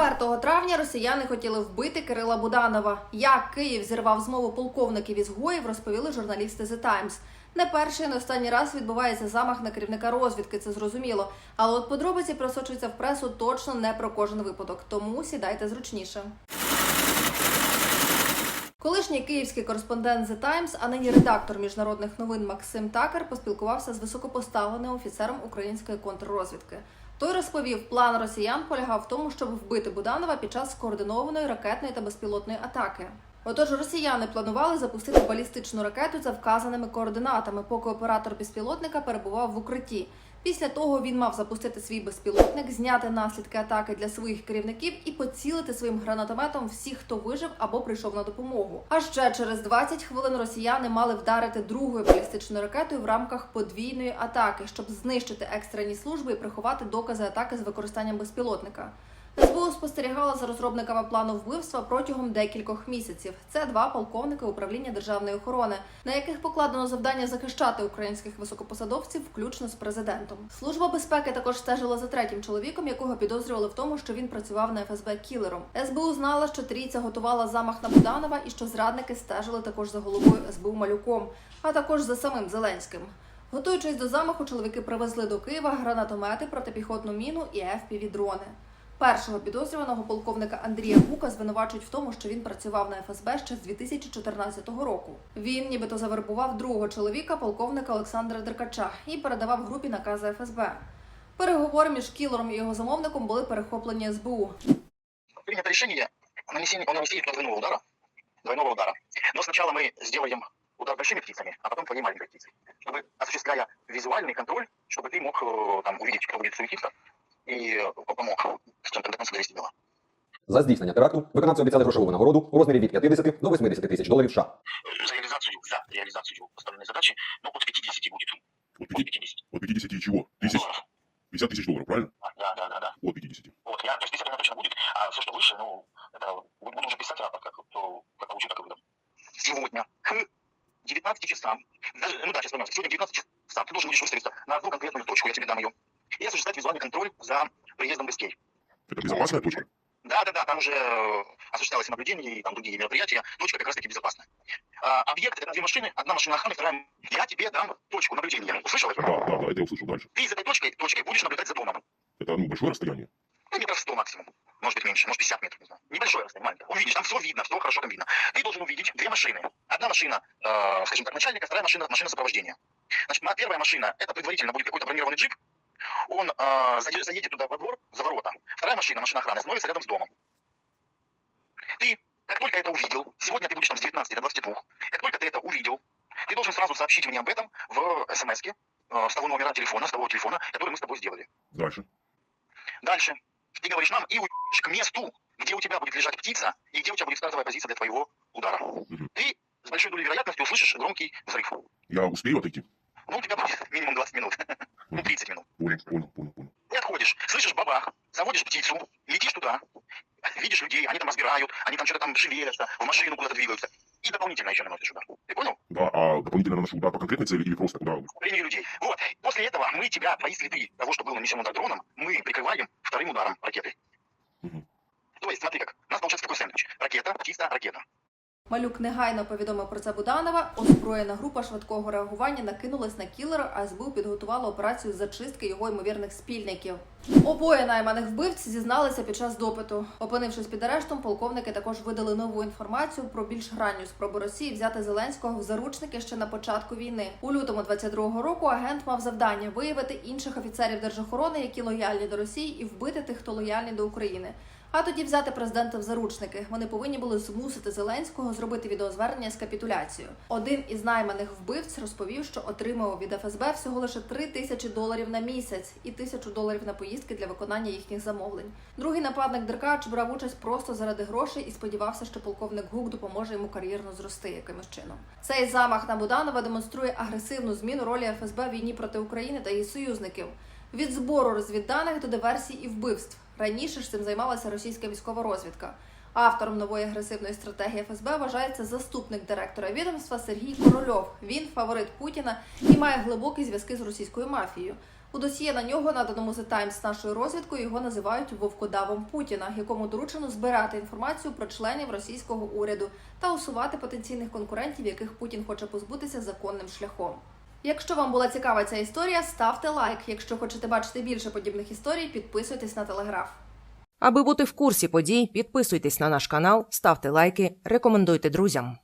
4 травня росіяни хотіли вбити Кирила Буданова. Як Київ зірвав змову полковників ізгоїв, розповіли журналісти The Times. Не перший, не останній раз відбувається замах на керівника розвідки, це зрозуміло. Але от подробиці просочуються в пресу точно не про кожен випадок. Тому сідайте зручніше. Колишній київський кореспондент The Times, а нині редактор міжнародних новин Максим Такер поспілкувався з високопоставленим офіцером української контррозвідки. Той розповів, план росіян полягав в тому, щоб вбити Буданова під час скоординованої ракетної та безпілотної атаки. Отож, росіяни планували запустити балістичну ракету за вказаними координатами, поки оператор безпілотника перебував в укритті. Після того він мав запустити свій безпілотник, зняти наслідки атаки для своїх керівників і поцілити своїм гранатометом всіх, хто вижив або прийшов на допомогу. А ще через 20 хвилин росіяни мали вдарити другою балістичною ракетою в рамках подвійної атаки, щоб знищити екстрені служби і приховати докази атаки з використанням безпілотника. СБУ спостерігала за розробниками плану вбивства протягом декількох місяців. Це два полковники управління державної охорони, на яких покладено завдання захищати українських високопосадовців, включно з президентом. Служба безпеки також стежила за третім чоловіком, якого підозрювали в тому, що він працював на ФСБ кілером. СБУ знала, що трійця готувала замах на Буданова і що зрадники стежили також за головою СБУ Малюком, а також за самим Зеленським. Готуючись до замаху, чоловіки привезли до Києва гранатомети, протипіхотну міну і fpv дрони Першого підозрюваного полковника Андрія Гука звинувачують в тому, що він працював на ФСБ ще з 2014 року. Він нібито завербував другого чоловіка, полковника Олександра Деркача, і передавав групі накази ФСБ. Переговори між кілером і його замовником були перехоплені СБУ. принято решение о нанесении, о нанесении туда двойного удара, двойного удара. Но сначала мы сделаем удар большими птицами, а потом твоей маленькой птицей. Чтобы, осуществляя визуальный контроль, чтобы ты мог э, там увидеть, кто будет суетиться, и э, помог с чем-то до конца довести дело. За здійснення теракту виконавці обіцяли грошову винагороду у розмірі від 50 до 80 тисяч доларів США. За реализацию, за реализацию поставленной задачи, ну, от 50 будет. От, От 50, 50 от 50 и чего? Тысяч, долларов. 50 тысяч долларов, правильно? Да, да, да, да. От 50. Вот, я, то есть 10 это точно будет, а все, что выше, ну, это буду буду уже писать, а как, то, как получу, так и выдам. Сегодня к 19 часам, даже, ну да, сейчас поймем, сегодня к 19 часам ты должен будешь выставиться на одну конкретную точку, я тебе дам ее, и осуществлять визуальный контроль за приездом гостей. Это безопасная точка? Да, да, да, там уже э, осуществлялось и наблюдение и там другие мероприятия. Точка как раз таки безопасная. А, объект это две машины, одна машина охраны, вторая. Я тебе дам точку наблюдения. Услышал это? Да, да, да, это я услышал дальше. Ты из этой точкой, точкой будешь наблюдать за домом. Это, ну, большое расстояние. Ну, метров 100 максимум. Может быть меньше, может 50 метров, не знаю. Небольшое расстояние, маленькое. Увидишь, там все видно, все хорошо там видно. Ты должен увидеть две машины. Одна машина, э, скажем так, начальника, вторая машина, машина сопровождения. Значит, ма- первая машина, это предварительно будет какой-то бронированный джип. Он э, заедет, заедет туда во двор, за ворота. Вторая машина, машина охраны, остановится рядом с домом. Ты, как только это увидел, сегодня ты будешь там с 19 до 22, как только ты это увидел, ты должен сразу сообщить мне об этом в смс э, с того номера телефона, с того телефона, который мы с тобой сделали. Дальше. Дальше. Ты говоришь нам и уедешь к месту, где у тебя будет лежать птица, и где у тебя будет стартовая позиция для твоего удара. Мгм. Ты с большой долей вероятности услышишь громкий взрыв. Я успею отойти? Ну, у тебя будет минимум 20 минут. Ну, 30 минут. Понял, понял, понял, понял. Ты отходишь, слышишь бабах, заводишь птицу, летишь туда, видишь людей, они там разбирают, они там что-то там шевелятся, в машину куда-то двигаются. И дополнительно еще наносишь удар. Ты понял? Да, а дополнительно наношу удар по конкретной цели или просто куда? Скопление людей. Вот. После этого мы тебя, твои следы того, что был нанесен удар дроном, мы прикрываем вторым ударом ракеты. Мгм. То есть, смотри как. У нас получается такой сэндвич. Ракета, птица, ракета. Малюк негайно повідомив про це Буданова. Озброєна група швидкого реагування накинулась на кілера, а СБУ підготувала операцію зачистки його ймовірних спільників. Обоє найманих вбивць зізналися під час допиту. Опинившись під арештом, полковники також видали нову інформацію про більш ранню спробу Росії взяти Зеленського в заручники ще на початку війни. У лютому 22-го року агент мав завдання виявити інших офіцерів держохорони, які лояльні до Росії, і вбити тих, хто лояльний до України. А тоді взяти президента в заручники. Вони повинні були змусити Зеленського зробити відеозвернення з капітуляцією. Один із найманих вбивць розповів, що отримав від ФСБ всього лише 3 тисячі доларів на місяць і тисячу доларів на поїздки для виконання їхніх замовлень. Другий нападник Деркач брав участь просто заради грошей і сподівався, що полковник Гук допоможе йому кар'єрно зрости якимось чином. Цей замах на Буданова демонструє агресивну зміну ролі ФСБ в війні проти України та її союзників. Від збору розвідданих до диверсій і вбивств. Раніше ж цим займалася російська військова розвідка. Автором нової агресивної стратегії ФСБ вважається заступник директора відомства Сергій Корольов. Він фаворит Путіна і має глибокі зв'язки з російською мафією. У досьє на нього, наданому The Times нашою розвідкою, його називають вовкодавом Путіна, якому доручено збирати інформацію про членів російського уряду та усувати потенційних конкурентів, яких Путін хоче позбутися законним шляхом. Якщо вам була цікава ця історія, ставте лайк. Якщо хочете бачити більше подібних історій, підписуйтесь на телеграф. Аби бути в курсі подій, підписуйтесь на наш канал, ставте лайки, рекомендуйте друзям.